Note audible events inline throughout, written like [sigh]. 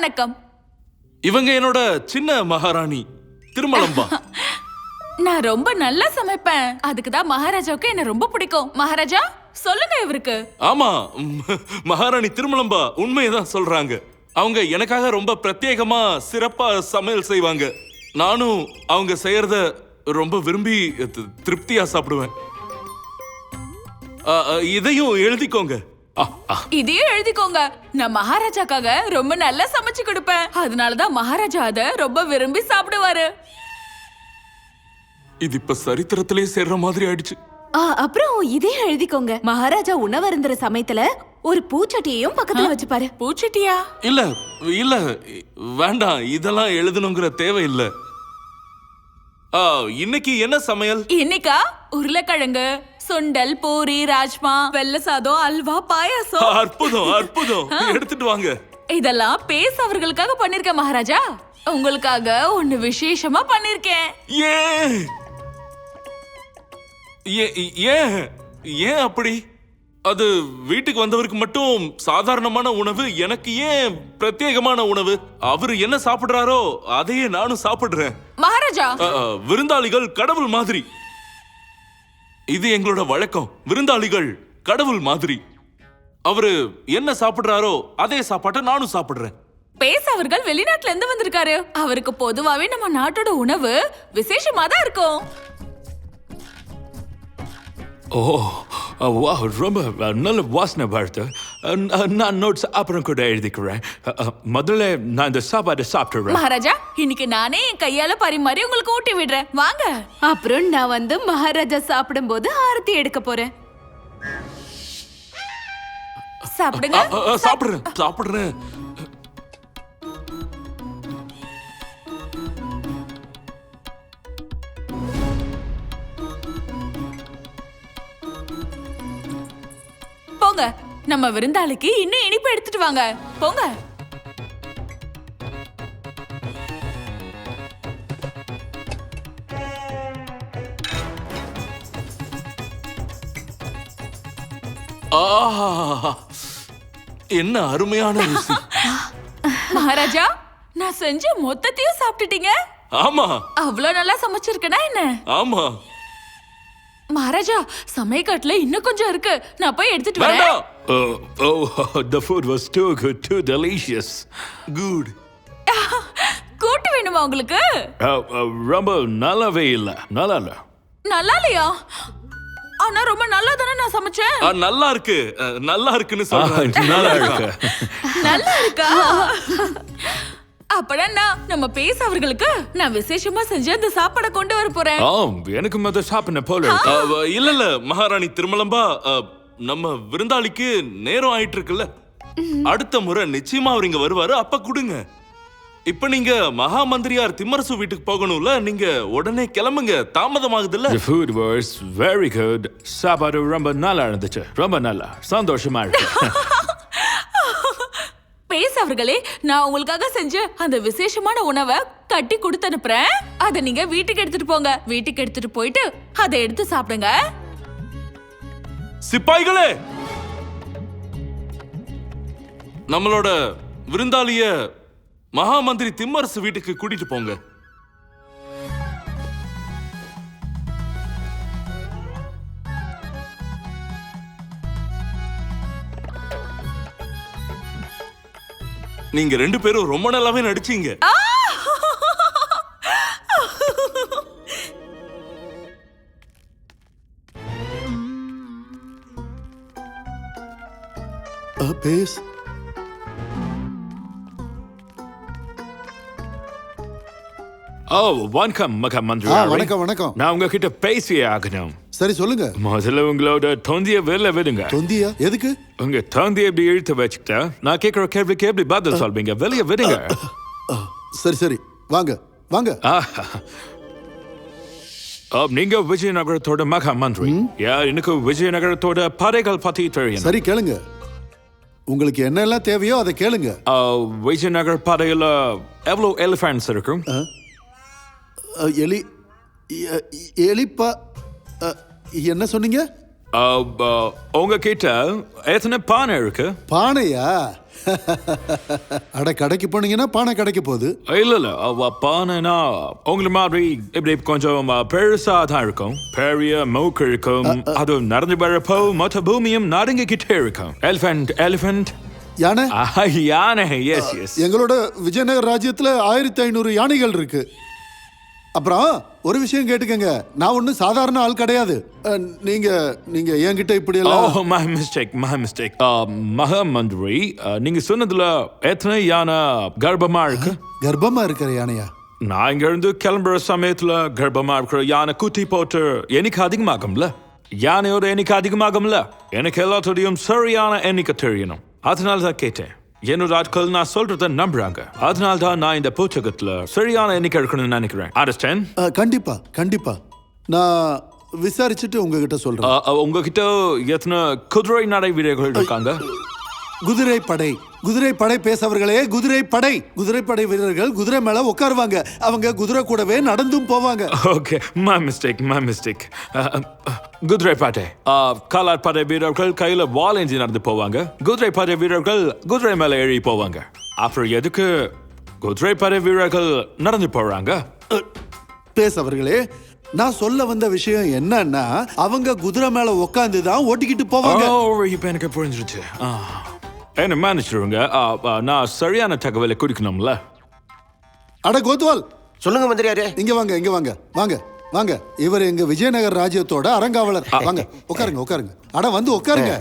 வணக்கம். இவங்க என்னோட சின்ன மகாராணி திருமலம்பா. [laughs] நான் ரொம்ப நல்லா சமைப்பேன். அதுக்கு தான் மகாராஜாவுக்கு என்ன ரொம்ப பிடிக்கும். மகாராஜா சொல்லுங்க இவருக்கு. ஆமா மகாராணி திருமலம்பா உண்மையதான் சொல்றாங்க. அவங்க எனக்காக ரொம்ப பிரத்யேகமா சிறப்பா சமையல் செய்வாங்க. நானும் அவங்க செய்யறத ரொம்ப விரும்பி திருப்தியா சாப்பிடுவேன். இதையும் எழுதிக்கோங்க. இதையும் எழுதிக்கோங்க. நான் மகாராஜாக்காக ரொம்ப நல்லா சமைச்சு கொடுப்பேன். அதனாலதான் மகாராஜா அத ரொம்ப விரும்பி சாப்பிடுவாரு. இது இப்ப சரித்திரத்திலே சேர்ற மாதிரி ஆயிடுச்சு. ஆ, அப்புறம் இதையும் எழுதிக்கோங்க. மகாராஜா உணவருந்துற சமயத்துல ஒரு பூச்சட்டியையும் பக்கத்துல வச்சுப்பாரு. பூச்சிட்டியா? இல்ல இல்ல வேண்டாம். இதெல்லாம் எழுதணுங்கிற தேவை இல்ல ஆ, இன்னைக்கு என்ன சமையல்? இன்னைக்கா? உருளைக்கிழங்கு. சுண்டல் பூரி ராஜ்மா வெள்ளை சாதம் அல்வா பாயாசம். அற்புதம் அற்புதம். எடுத்துட்டு வாங்க. இதெல்லாம் பேஸ் அவர்களுக்காக பண்ணிருக்கேன் மகாராஜா. உங்களுக்காக ஒண்ணு விசேஷமா பண்ணிருக்கேன். ஏன்? ஏன்? ஏன் அப்படி? அது வீட்டுக்கு வந்தவருக்கு மட்டும் சாதாரணமான உணவு எனக்கு ஏன் பிரத்யேகமான உணவு? அவரு என்ன சாப்பிடுறாரோ அதையே நானும் சாப்பிடுறேன். மகாராஜா. விருந்தாளிகள் கடவுள் மாதிரி. இது எங்களோட வழக்கம். விருந்தாளிகள் கடவுள் மாதிரி. அவரு என்ன சாப்பிடுறாரோ அதே சாப்பாட்டை நானும் சாப்பிடுறேன். பேஸ் அவர்கள் வெளிநாட்டுல இருந்து வந்திருக்காரு. அவருக்கு பொதுவாவே நம்ம நாட்டோட உணவு விசேஷமா தான் இருக்கும். ஓ வா ரொம்ப நல்ல வாசனை அஹ், நான் நோட்ஸ் அப்புறம் கூட எழுதிக்கிறேன். முதல்ல நான் இந்த சாப்பாடை சாப்பிட்டுறேன். மகாராஜா இன்னைக்கு நானே என் கையால பரிமாறி உங்களுக்கு ஊட்டி விடுறேன். வாங்க. அப்புறம் நான் வந்து மகாராஜா சாப்பிடும்போது ஆரத்தி எடுக்க போறேன். சாப்பிடுங்க. சாப்பிடுறேன் சாப்பிடுறேன். போங்க. நம்ம விருந்தாளிக்கு இன்னும் இனிப்பு எடுத்துட்டு வாங்க. போங்க. ஆஹா. என்ன அருமையான ருசி. மகாராஜா நான் செஞ்ச மொத்தத்தையும் சாப்பிட்டுட்டீங்க. ஆமா. அவ்வளவு நல்லா சமைச்சிருக்கேனா என்ன? ஆமா. மகாராஜா சமையக்காட்டுல இன்னும் கொஞ்சம் இருக்கு. நான் போய் எடுத்துட்டு வரேன். வேண்டாம். oh, the food was too good, too delicious. Good கூட்டு வேணுமா உங்களுக்கு? ரொம்ப நல்லாவே இல்லை. நல்லா இல்லை. நல்லா இல்லையா? ஆனா ரொம்ப நல்லா தானே நான் சமைச்சேன். நல்லா இருக்கு. நல்லா இருக்குன்னு சொல்றேன். நல்லா இருக்கு. நல்லா இருக்கா? அப்படா நம்ம பேச அவர்களுக்கு நான் விசேஷமா செஞ்ச இந்த சாப்பாடை கொண்டு வர போறேன். ஆ எனக்கு மத சாப்பிட போல இருக்கு. அ, வ- இல்ல இல்ல மகாராணி திருமலம்பா அ, நம்ம விருந்தாளிக்கு நேரம் ஆயிட்டு இருக்குல்ல. அடுத்த முறை நிச்சயமா அவர் இங்க வருவாரு அப்ப கொடுங்க. இப்ப நீங்க மகா மந்திரியார் திம்மரசு வீட்டுக்கு போகணும்ல நீங்க உடனே கிளம்புங்க தாமதமாகுதுல்ல. The food was very good. சாப்பாடு ரொம்ப நல்லா இருந்துச்சு. ரொம்ப நல்லா சந்தோஷமா இருக்கு. [laughs] பேச அவர்களே நான் உங்களுக்காக செஞ்ச அந்த விசேஷமான உணவை கட்டி கொடுத்து அனுப்புறேன். அதை நீங்க வீட்டுக்கு எடுத்துட்டு போங்க. வீட்டுக்கு எடுத்துட்டு போயிட்டு அதை எடுத்து சாப்பிடுங்க. சிப்பாய்களே! நம்மளோட விருந்தாளிய மகா மந்திரி திம்மரசு வீட்டுக்கு கூட்டிட்டு போங்க. நீங்க ரெண்டு பேரும் ரொம்ப நல்லாவே நடிச்சீங்க. பேஸ். ஓ வணக்கம் மகா மந்திரி வணக்கம் வணக்கம். நான் உங்ககிட்ட பேசியே ஆகணும். சரி சொல்லுங்க. முதல்ல உங்களோட தொந்திய வெளில விடுங்க. தொந்தியா? எதுக்கு? உங்க தொந்திய எப்படி இழுத்து வச்சுக்கிட்டா நான் கேட்கிற கேள்விக்கு எப்படி பதில் சொல்வீங்க? வெளிய விடுங்க. சரி சரி. வாங்க வாங்க. நீங்க விஜயநகரத்தோட மகா மந்திரி. யா எனக்கு விஜயநகரத்தோட படைகள் பத்தி தெரியும். சரி கேளுங்க. உங்களுக்கு என்னெல்லாம் தேவையோ அதை கேளுங்க. விஜயநகர் படையில எவ்வளவு எலிஃபண்ட்ஸ் இருக்கும்? எலி எலிப்பா என்ன சொன்னீங்க? உங்ககிட்ட எத்தனை பானை இருக்கு? பானையா? அட கடைக்கு போனீங்கன்னா பானை கிடைக்க போகுது. இல்ல இல்ல பானைனா உங்களை மாதிரி இப்படி கொஞ்சம் பெருசா தான் இருக்கும். பெரிய மூக்கு இருக்கும். அது நடந்து வரப்போ மொத்த பூமியும் நடுங்கிக்கிட்டே இருக்கும். எலிஃபென்ட் எலிஃபென்ட் யானை? யானை எஸ் எஸ் எங்களோட விஜயநகர் ராஜ்யத்துல ஆயிரத்தி ஐநூறு யானைகள் இருக்கு. அப்புறம் ஒரு விஷயம் கேட்டுக்கங்க. நான் ஒன்றும் சாதாரண ஆள் கிடையாது. அஹ், நீங்க நீங்க என்கிட்ட இப்படி எல்லாம் oh my mistake my mistake Uh, நீங்க சொன்னதுல எத்தனை யானை கர்ப்பமா இருக்கு? கர்ப்பமா இருக்கிற யானையா? நான் இங்க இருந்து கிளம்புற சமயத்துல கர்ப்பமா இருக்கிற யானை குட்டி போட்டு எண்ணிக்கை அதிகமாகும்ல? யானையோட எண்ணிக்கை அதிகமாகும்ல? எனக்கு எல்லாத்தோடையும் சரியான எண்ணிக்கை தெரியணும். அதனால தான் கேட்டேன். என்னோட ஆட்கள் நான் சொல்றத நம்புறாங்க. அதனால தான் நான் இந்த புத்தகத்துல சரியான எண்ணிக்கை இருக்கணும்னு நினைக்கிறேன். அண்டர்ஸ்டாண்ட் கண்டிப்பா கண்டிப்பா. நான் விசாரிச்சுட்டு உங்ககிட்ட சொல்றேன். உங்ககிட்ட எத்தனை குதிரை நடை வீரர்கள் இருக்காங்க? குதிரை படை. குதிரை படை பேசவர்களே குதிரை படை. குதிரை படை வீரர்கள் குதிரை மேல உட்காருவாங்க. அவங்க குதிரை கூடவே நடந்தும் போவாங்க. Okay my mistake my mistake குதிரை பாட்டை காலாட் படை வீரர்கள் கையில வால் ஏந்தி நடந்து போவாங்க. குதிரை படை வீரர்கள் குதிரை மேல ஏறி போவாங்க. அப்புறம் எதுக்கு குதிரை படை வீரர்கள் நடந்து போறாங்க? பேசவர்களே நான் சொல்ல வந்த விஷயம் என்னன்னா அவங்க குதிரை மேல உட்காந்து தான் ஓட்டிக்கிட்டு போவாங்க. இப்போ எனக்கு புரிஞ்சிருச்சு. ஆ. என்ன மன்னிச்சிருங்க ஆ, ஆ, நான் சரியான தகவலை கொடுக்கணும்ல. அட கோத்வால்! சொல்லுங்க மந்திரியாரே. இங்க வாங்க இங்க வாங்க வாங்க வாங்க. இவர் எங்க விஜயநகர் ராஜ்யத்தோட அறங்காவலர். வாங்க உட்காருங்க உட்காருங்க. அட வந்து உட்காருங்க.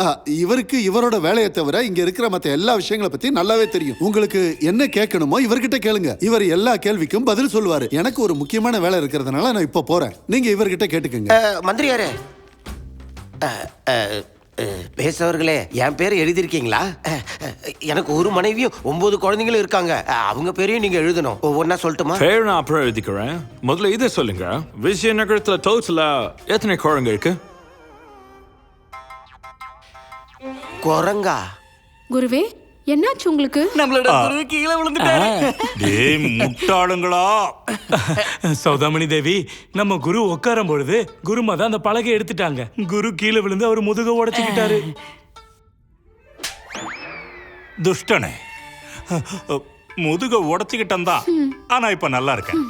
ஆ, இவருக்கு இவரோட வேலையை தவிர இங்க இருக்கிற மத்த எல்லா விஷயங்களை பத்தி நல்லாவே தெரியும். உங்களுக்கு என்ன கேட்கணுமோ இவர்கிட்ட கேளுங்க. இவர் எல்லா கேள்விக்கும் பதில் சொல்லுவாரு. எனக்கு ஒரு முக்கியமான வேலை இருக்கிறதுனால நான் இப்ப போறேன். நீங்க இவர்கிட்ட கேட்டுக்கங்க. மந்திரியாரே. பேசுறவர்களே என் பேர் எழுதியிருக்கீங்களா? எனக்கு ஒரு மனைவியும் ஒன்பது குழந்தைங்களும் இருக்காங்க. அவங்க பேரையும் நீங்க எழுதணும். ஒவ்வொன்னா சொல்லட்டுமா? பேர் நான் அப்புறம் எழுதிக்கிறேன். முதல்ல இதை சொல்லுங்க. விஜயநகரத்துல டோட்டலா எத்தனை குழந்தை இருக்கு? குரங்கா? குருவே என்னாச்சு உங்களுக்கு? நம்மளோட குரு கீழே விழுந்துட்டாரு. டேய் முட்டாளுங்களா? சௌதாமணி தேவி நம்ம குரு உட்காரும் பொழுது குருமா தான் அந்த பலகை எடுத்துட்டாங்க. குரு கீழே விழுந்து அவர் முதுக உடைச்சுக்கிட்டாரு. துஷ்டனே. முதுக உடைச்சுக்கிட்டேன் தான். ஆனா இப்ப நல்லா இருக்கேன்.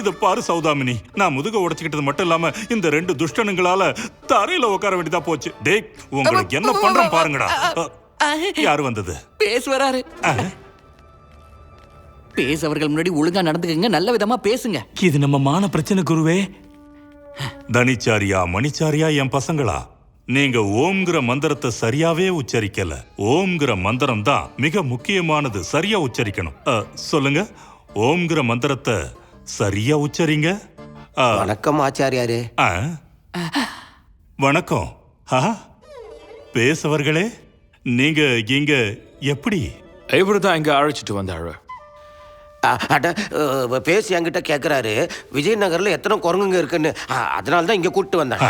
இத பாரு சௌதாமினி நான் முதுக உடைச்சுக்கிட்டது மட்டும் இல்லாம இந்த ரெண்டு துஷ்டனுங்களால தரையில உட்கார வேண்டியதா போச்சு. டேய் உங்களுக்கு என்ன பண்றோம் பாருங்கடா. யாரு வந்தது? பேச வராரு பேசவர்கள் முன்னாடி ஒழுங்கா நடந்துக்கங்க நல்ல விதமா பேசுங்க. இது நம்ம மான பிரச்சனை குருவே. தனிச்சாரியா மணிச்சாரியா என் பசங்களா? நீங்க ஓம்ங்கிற மந்திரத்தை சரியாவே உச்சரிக்கல. ஓம்ங்கிற மந்திரம் தான் மிக முக்கியமானது சரியா உச்சரிக்கணும். சொல்லுங்க ஓம்ங்கிற மந்திரத்தை சரியா உச்சரிங்க? வணக்கம் ஆச்சாரியாரே. ஆ. வணக்கம். பேசவர்களே. நீங்க இங்க எப்படி? இவரு தான் இங்க அழைச்சிட்டு வந்தாரு. அட பேசி என்கிட்ட கேக்குறாரு. விஜயநகர்ல எத்தனை குரங்குங்க இருக்குன்னு. அதனால தான் இங்க கூப்பிட்டு வந்தேன்.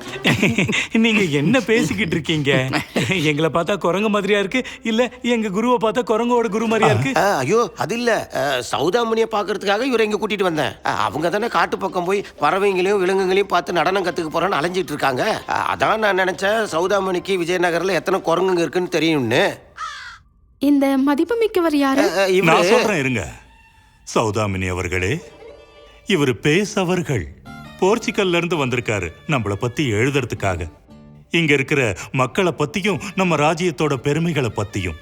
[laughs] நீங்க என்ன பேசிக்கிட்டு இருக்கீங்க? எங்களை பார்த்தா குரங்கு மாதிரியா இருக்கு இல்ல எங்க குருவை பார்த்தா குரங்கோட குரு மாதிரியா இருக்கு? ஐயோ அது இல்ல. அஹ், சௌதாமணியை பார்க்கறதுக்காக இவரை இங்க கூட்டிட்டு வந்தேன். அஹ், அவங்க தானே காட்டு பக்கம் போய் பறவைங்களையும் விலங்குகளையும் பார்த்து நடனம் கத்துக்க போறேன்னு அலைஞ்சிட்டு இருக்காங்க. அஹ், அதான் நான் நினைச்சேன் சௌதாமணிக்கு விஜயநகர்ல எத்தனை குரங்குங்க இருக்குன்னு தெரியும்னு. இந்த மதிப்புமிக்கவர் யாரு? அஹ், அஹ், நான் இவரு சொல்றேன் இருங்க. சௌதாமினி அவர்களே இவர் பேசவர்கள். போர்ச்சுகல்ல இருந்து வந்திருக்காரு. நம்மள பத்தி எழுதுறதுக்காக. இங்க இருக்கிற மக்களை பத்தியும் நம்ம ராஜ்யத்தோட பெருமைகளை பத்தியும்.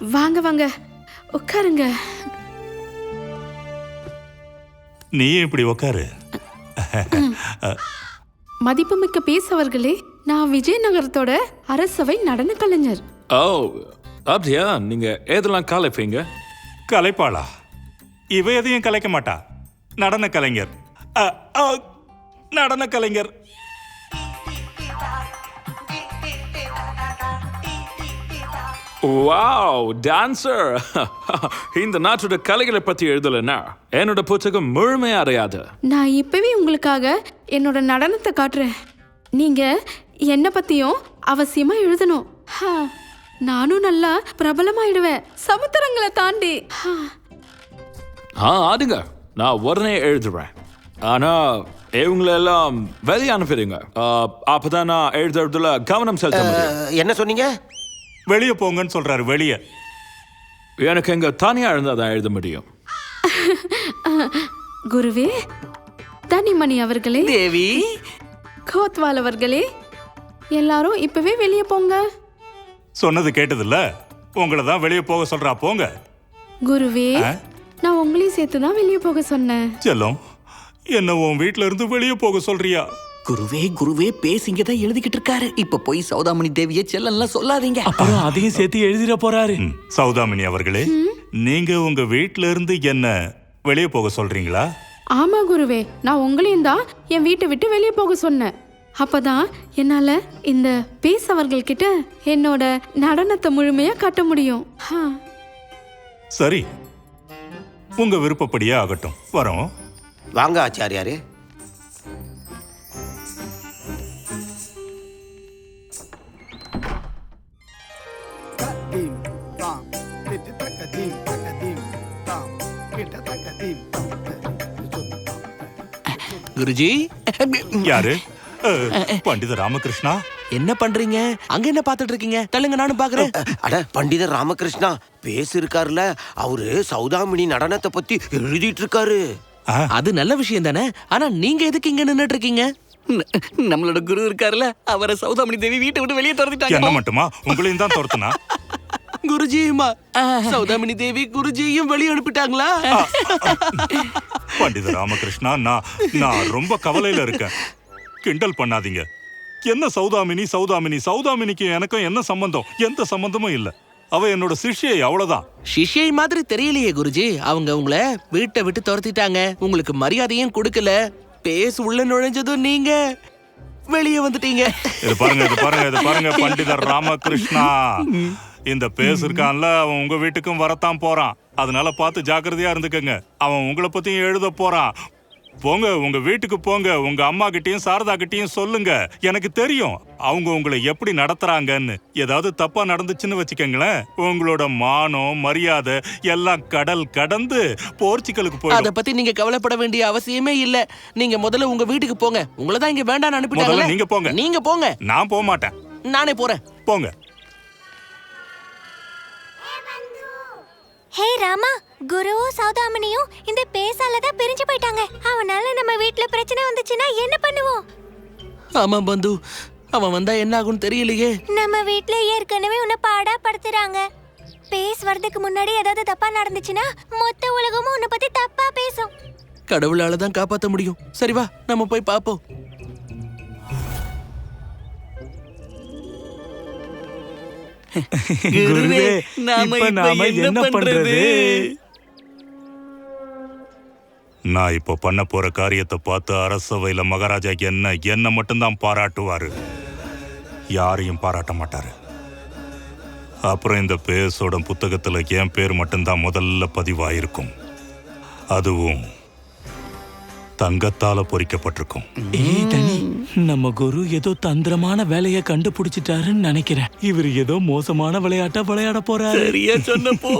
வாங்க வாங்க. உட்காருங்க. நீயும் இப்படி உக்காரு மதிப்புமிக்க பேசவர்களே நான் விஜயநகரத்தோட அரசவை நடன கலைஞர். ஓ அப்படியா நீங்க எதெல்லாம் கலைப்பீங்க? கலைப்பாளா? இவ எதையும் கலைக்க மாட்டா. நடன கலைஞர். நடன கலைஞர். வாவ் டான்சர் [laughs] இந்த நாட்டோட கலைகளை பத்தி எழுதலைன்னா என்னோட புத்தகம் முழுமையா அடையாது நான் இப்பவே உங்களுக்காக என்னோட நடனத்தை காட்டுறேன். நீங்க என்ன பத்தியும் அவசியமா எழுதணும். ஹா, நானும் நல்லா பிரபலமாயிடுவேன். சமுத்திரங்களை தாண்டி. ஹா, ஆ ஆடுங்க. நான் உடனே எழுதுறேன். ஆனா இவங்களை எல்லாம் வெளியே அனுப்பிடுங்க. ஆ, அப்பதான் நான் எழுதுறதுல கவனம் செலுத்த முடியும். என்ன சொன்னீங்க? வெளியே போங்கன்னு சொல்றாரு வெளியே. எனக்கு இங்க தனியா இருந்தா தான் எழுத முடியும். குருவே தனிமணி அவர்களே தேவி. கோத்வால் அவர்களே எல்லாரும் இப்பவே வெளியே போங்க. சொன்னது கேட்டதில்ல. உங்களை தான் வெளியே போக சொல்றா போங்க. குருவே நான் உங்களையும் சேர்த்து தான் வெளியே போக சொன்னேன். செல்லம். என்ன உன் வீட்ல இருந்து வெளியே போக சொல்றியா? குருவே குருவே பேசிங்க தான் எழுதிக்கிட்டு இருக்காரு. இப்ப போய் சௌதாமணி தேவியை செல்லன்லாம் சொல்லாதீங்க. அப்புறம் அதையும் சேர்த்து எழுதிட போறாரு. ம், சௌதாமினி அவர்களே நீங்க உங்க வீட்ல இருந்து என்ன வெளியே போக சொல்றீங்களா? ஆமா குருவே நான் உங்களையும் தான் என் வீட்டை விட்டு வெளியே போக சொன்னேன். அப்பதான் என்னால இந்த பேஸ் அவர்கள்கிட்ட என்னோட நடனத்தை முழுமையா காட்ட முடியும். ஹா. சரி உங்க விருப்பப்படியே ஆகட்டும். வரோம். வாங்க ஆச்சாரியாரே. குருஜி. யாரு? பண்டித ராமகிருஷ்ணா? என்ன பண்றீங்க? அங்க என்ன பாத்துட்டு இருக்கீங்க? தள்ளுங்க நானும் பாக்குறேன் அட பண்டிதர் ராமகிருஷ்ணா பேசு இருக்காருல அவரு சௌதாமினி நடனத்தை பத்தி எழுதிட்டு இருக்காரு. அது நல்ல விஷயம் தானே? ஆனா நீங்க எதுக்கு இங்க நின்னுட்டு இருக்கீங்க நம்மளோட குரு இருக்காருல்ல அவரை சௌதாமணி தேவி வீட்டை விட்டு வெளியே என்ன துரத்திட்டாங்க மட்டுமா? உங்களையும் தான் துரத்துனா? குருஜியுமா? சௌதாமினி தேவி குருஜியும் வெளிய அனுப்பிட்டாங்களா? பண்டித ராமகிருஷ்ணா நான் நான் ரொம்ப கவலையில இருக்கேன். கிண்டல் பண்ணாதீங்க. என்ன சௌதாமினி சௌதாமினி? சௌதாமினிக்கு எனக்கும் என்ன சம்பந்தம்? எந்த சம்பந்தமும் இல்ல. அவ என்னோட சிஷ்யை அவ்வளவுதான். சிஷ்யை மாதிரி தெரியலையே குருஜி. அவங்க உங்களை வீட்டை விட்டு துரத்திட்டாங்க. உங்களுக்கு மரியாதையும் கொடுக்கல. பேஸ் உள்ள நுழைஞ்சதும் நீங்க. வெளியே வந்துட்டீங்க. இது பாருங்க இது பாருங்க இது பாருங்க பண்டிதர் ராமகிருஷ்ணா. இந்த பேஸ் இருக்கான்ல அவன் உங்க வீட்டுக்கும் வரத்தான் போறான். அதனால பார்த்து ஜாக்கிரதையா இருந்துக்கங்க. அவன் உங்களை பத்தியும் எழுத போறான். போங்க உங்க வீட்டுக்கு போங்க உங்க அம்மா கிட்டயும் சாரதா கிட்டயும் சொல்லுங்க. எனக்கு தெரியும் அவங்க உங்களை எப்படி நடத்துறாங்கன்னு. ஏதாவது தப்பா நடந்துச்சுன்னு வச்சுக்கோங்களேன். உங்களோட மானம் மரியாதை எல்லாம் கடல் கடந்து போர்ச்சுகலுக்கு அத போயிடும் பத்தி நீங்க கவலைப்பட வேண்டிய அவசியமே இல்ல. நீங்க முதல்ல உங்க வீட்டுக்கு போங்க. உங்களை தான் இங்க வேண்டாம்னு அனுப்பிட்டாங்க முதல்ல நீங்க போங்க. நீங்க போங்க. நான் போக மாட்டேன். நானே போறேன். போங்க. ஹே ராமா. குருவும் சௌதாமணியும் இந்த பேசால தான் பிரிஞ்சு போயிட்டாங்க. அவனால நம்ம வீட்ல பிரச்சனை வந்துச்சுன்னா என்ன பண்ணுவோம்? ஆமா பந்து. அவன் வந்தா என்ன ஆகும்னு தெரியலையே. நம்ம வீட்ல ஏற்கனவே உன்னை பாடா படுத்துறாங்க பேஸ் வரதுக்கு முன்னாடி ஏதாவது தப்பா நடந்துச்சுன்னா மொத்த உலகமும் உன்னை பத்தி தப்பா பேசும். கடவுளால தான் காப்பாத்த முடியும். சரி வா நம்ம போய் பாப்போம். குருவே நாம இப்ப நாம என்ன பண்றது? நான் இப்போ பண்ண போற காரியத்தை பார்த்து அரசவையில மகாராஜா என்ன என்ன மட்டும்தான் பாராட்டுவாரு. யாரையும் பாராட்ட மாட்டாரு. அப்புறம் இந்த பேசோட புத்தகத்துல என் பேர் மட்டும்தான் முதல்ல பதிவாயிருக்கும். அதுவும் தங்கத்தால பொறிக்கப்பட்டிருக்கும். ஏய் தனி நம்ம குரு ஏதோ தந்திரமான வேலைய கண்டுபிடிச்சிட்டாருன்னு நினைக்கிறேன். இவர் ஏதோ மோசமான விளையாட்டா விளையாட போறாரு. சொன்னப்போ.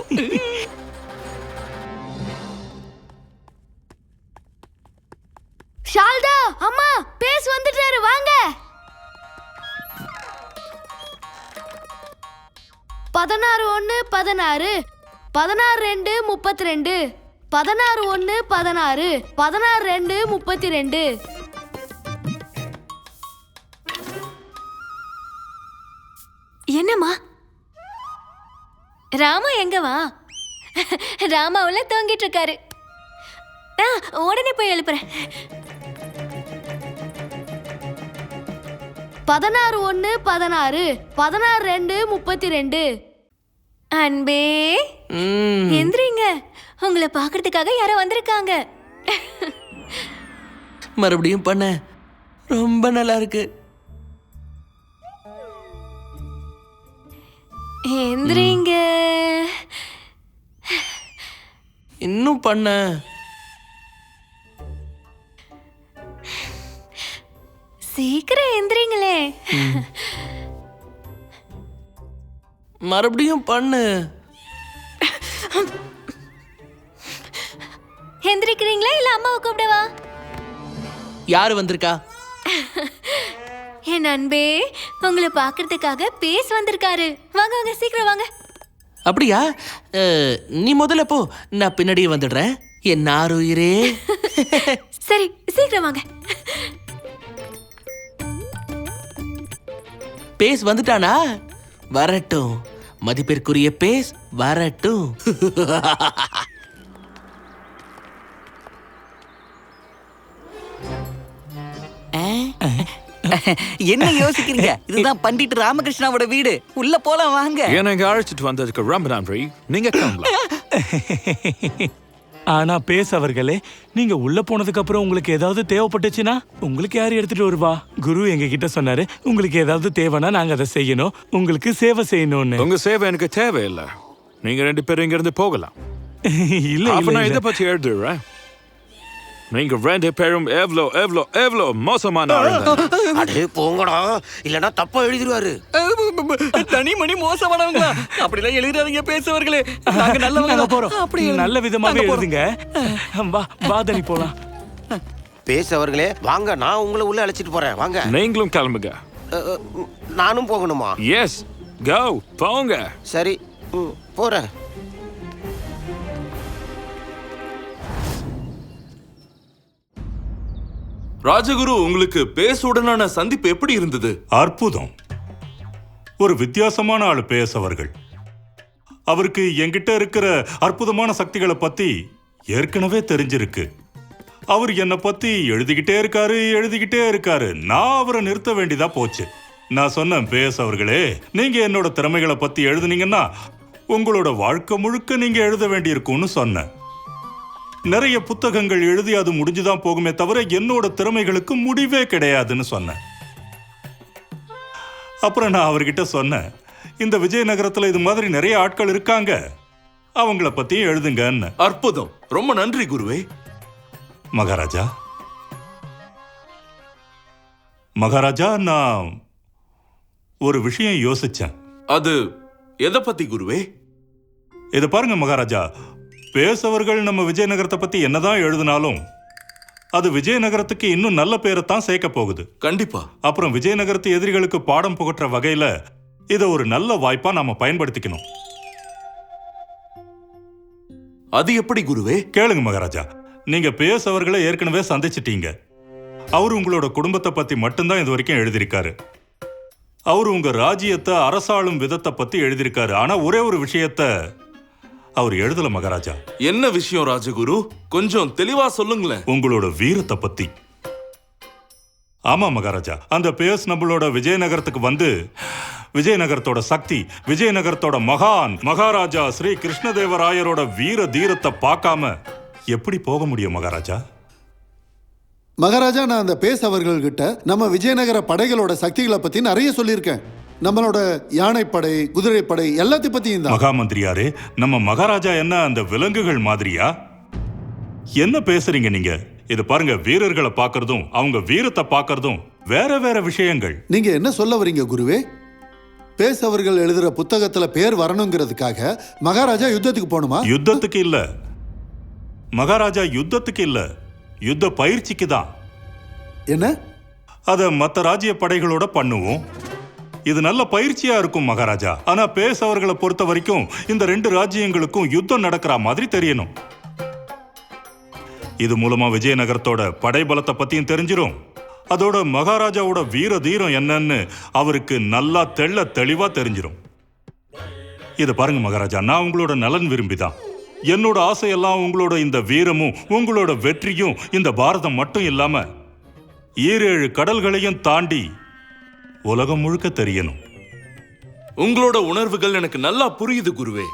பதினாறு ஒன்று பதினாறு பதினாறு ரெண்டு முப்பத்தி ரெண்டு பதினாறு ஒன்று பதினாறு பதினாறு ரெண்டு முப்பத்தி ரெண்டு என்னம்மா? ராமா எங்க வா? ராமா உள்ள தூங்கிட்டு இருக்காரு ஆ, உடனே போய் எழுப்புறேன். பதினாறு ஒன்று பதினாறு பதினாறு ரெண்டு முப்பத்தி ரெண்டு அன்பே. எந்திரிங்க. உங்களை பார்க்கறதுக்காக யாரோ வந்திருக்காங்க. மறுபடியும் பண்ண. ரொம்ப நல்லா இருக்கு. எந்திரிங்க. இன்னும் பண்ண. சீக்கிரம் எந்திரிங்களே. மறுபடியும் பண்ணு. எந்திரிக்கிறீங்களா இல்ல அம்மாவை கூப்பிடவா? யாரு வந்திருக்கா? என் அன்பே உங்களை பார்க்கறதுக்காக பேஸ் வந்திருக்காரு. வாங்க வாங்க சீக்கிரம் வாங்க. அப்படியா? நீ முதல்ல போ. நான் பின்னாடியே வந்துடுறேன். என் நாருயிரே. [laughs] சரி சீக்கிரம் வாங்க. பேஸ் வந்துட்டானா? வரட்டும். மதிப்பிற்குரிய பேஸ் வரட்டும். என்ன யோசிக்கிறீங்க? இதுதான் பண்டிட் ராமகிருஷ்ணாவோட வீடு. உள்ள போலாம் வாங்க. என்னை அழைச்சிட்டு வந்ததுக்கு ரொம்ப நன்றி. நீங்க [laughs] ஆனா பேஸ் அவர்களே நீங்க உள்ள போனதுக்கு அப்புறம் உங்களுக்கு ஏதாவது தேவைப்பட்டுச்சுன்னா உங்களுக்கு யார் எடுத்துட்டு வருவா? குரு எங்க கிட்ட சொன்னாரு உங்களுக்கு ஏதாவது தேவைன்னா நாங்க அதை செய்யணும். உங்களுக்கு சேவை செய்யணும்னு. உங்க சேவை எனக்கு தேவையில்லை. நீங்க ரெண்டு பேரும் இங்க இருந்து போகலாம். [laughs] இல்ல நான் இதை பத்தி எழுதுறேன். நீங்க ரெண்டு பேரும் எவ்வளோ எவ்வளோ எவ்வளோ மோசமான ஆளுங்க அடே போங்கடா. இல்லனா தப்பா எழுதிருவாரு. தனி மணி மோசமானவங்களா? அப்படிலாம் எழுதுறாதீங்க பேசுவர்களே. நாங்க நல்லவங்க. போறோம். அப்படி. நல்ல போறோம். எழுதுங்க. வா வாதனி போலாம். பேசவர்களே வாங்க. நான் உங்களை உள்ள அழைச்சிட்டு போறேன். வாங்க. நீங்களும் கிளம்புங்க. நானும் போகணுமா? எஸ் கோ போங்க. சரி. போறேன். ராஜகுரு உங்களுக்கு பேசுடனான சந்திப்பு எப்படி இருந்தது? அற்புதம். ஒரு வித்தியாசமான ஆள் பேசவர்கள். அவருக்கு என்கிட்ட இருக்கிற அற்புதமான சக்திகளை பத்தி ஏற்கனவே தெரிஞ்சிருக்கு. அவர் என்னை பத்தி எழுதிக்கிட்டே இருக்காரு எழுதிக்கிட்டே இருக்காரு. நான் அவரை நிறுத்த வேண்டியதா போச்சு. நான் சொன்னேன் பேஸ் அவர்களே நீங்க என்னோட திறமைகளை பத்தி எழுதுனீங்கன்னா உங்களோட வாழ்க்கை முழுக்க நீங்க எழுத வேண்டியிருக்கும்னு சொன்னேன். நிறைய புத்தகங்கள் எழுதி அது முடிஞ்சுதான் போகுமே தவிர என்னோட திறமைகளுக்கு முடிவே கிடையாதுன்னு சொன்னேன். அப்புறம் நான் அவர்கிட்ட சொன்னேன் இந்த விஜயநகரத்துல இது மாதிரி நிறைய ஆட்கள் இருக்காங்க அவங்கள பத்தியும் எழுதுங்கன்னு. அற்புதம். ரொம்ப நன்றி குருவே. மகாராஜா. மகாராஜா நான் ஒரு விஷயம் யோசிச்சேன். அது எதை பத்தி குருவே? இதை பாருங்க மகாராஜா பேசவர்கள் நம்ம விஜயநகரத்தை பத்தி என்னதான் எழுதினாலும் அது விஜயநகரத்துக்கு இன்னும் நல்ல பேரைத்தான் சேர்க்க போகுது. கண்டிப்பா. அப்புறம் விஜயநகரத்து எதிரிகளுக்கு பாடம் புகட்டுற வகையில இதை ஒரு நல்ல வாய்ப்பா நாம பயன்படுத்திக்கணும். அது எப்படி குருவே? கேளுங்க மகாராஜா. நீங்க பேசவர்களை ஏற்கனவே சந்திச்சிட்டீங்க. அவர் உங்களோட குடும்பத்தை பத்தி மட்டும்தான் இது வரைக்கும் எழுதியிருக்காரு. அவர் உங்க ராஜ்யத்தை அரசாளும் விதத்தை பத்தி எழுதியிருக்காரு. ஆனா ஒரே ஒரு விஷயத்த அவர் எழுதல மகாராஜா. என்ன விஷயம் ராஜகுரு? கொஞ்சம் தெளிவா சொல்லுங்களேன். உங்களோட வீரத்தை பத்தி. ஆமா மகாராஜா அந்த பேஸ் நம்மளோட விஜயநகரத்துக்கு வந்து விஜயநகரத்தோட சக்தி விஜயநகரத்தோட மகான் மகாராஜா ஸ்ரீ கிருஷ்ணதேவராயரோட வீர தீரத்தை பார்க்காம எப்படி போக முடியும் மகாராஜா? மகாராஜா நான் அந்த பேஸ் அவர்கள்கிட்ட நம்ம விஜயநகர படைகளோட சக்திகளை பத்தி நிறைய சொல்லியிருக்கேன். நம்மளோட யானைப்படை குதிரைப்படை எல்லாத்தையும் பத்தியும் தான். மகா மந்திரியாரே நம்ம மகாராஜா என்ன அந்த விலங்குகள் மாதிரியா? என்ன பேசுறீங்க நீங்க? இது பாருங்க வீரர்களை பார்க்கறதும் அவங்க வீரத்தை பார்க்கறதும் வேற வேற விஷயங்கள். நீங்க என்ன சொல்ல வரீங்க குருவே? பேஸ் அவர்கள் எழுதுற புத்தகத்துல பேர் வரணுங்கிறதுக்காக மகாராஜா யுத்தத்துக்கு போகணுமா? யுத்தத்துக்கு இல்ல. மகாராஜா யுத்தத்துக்கு இல்ல. யுத்த பயிற்சிக்கு தான். என்ன? அத மத்த ராஜ்ய படைகளோட பண்ணுவோம். இது நல்ல பயிற்சியா இருக்கும் மகாராஜா. ஆனா பேஸ் அவர்களை பொறுத்த வரைக்கும் இந்த ரெண்டு ராஜ்யங்களுக்கும் யுத்தம் நடக்கிற மாதிரி தெரியணும். இது மூலமா விஜயநகரத்தோட படைபலத்தை பத்தியும் தெரிஞ்சிடும் அதோட மகாராஜாவோட வீர தீரம் என்னன்னு அவருக்கு நல்லா தெள்ள தெளிவா தெரிஞ்சிடும் இதை பாருங்க மகாராஜா. நான் உங்களோட நலன் விரும்பிதான். என்னோட ஆசையெல்லாம் உங்களோட இந்த வீரமும் உங்களோட வெற்றியும் இந்த பாரதம் மட்டும் இல்லாம ஈரேழு கடல்களையும் தாண்டி உலகம் முழுக்க தெரியணும். உங்களோட உணர்வுகள் எனக்கு நல்லா புரியுது குருவே.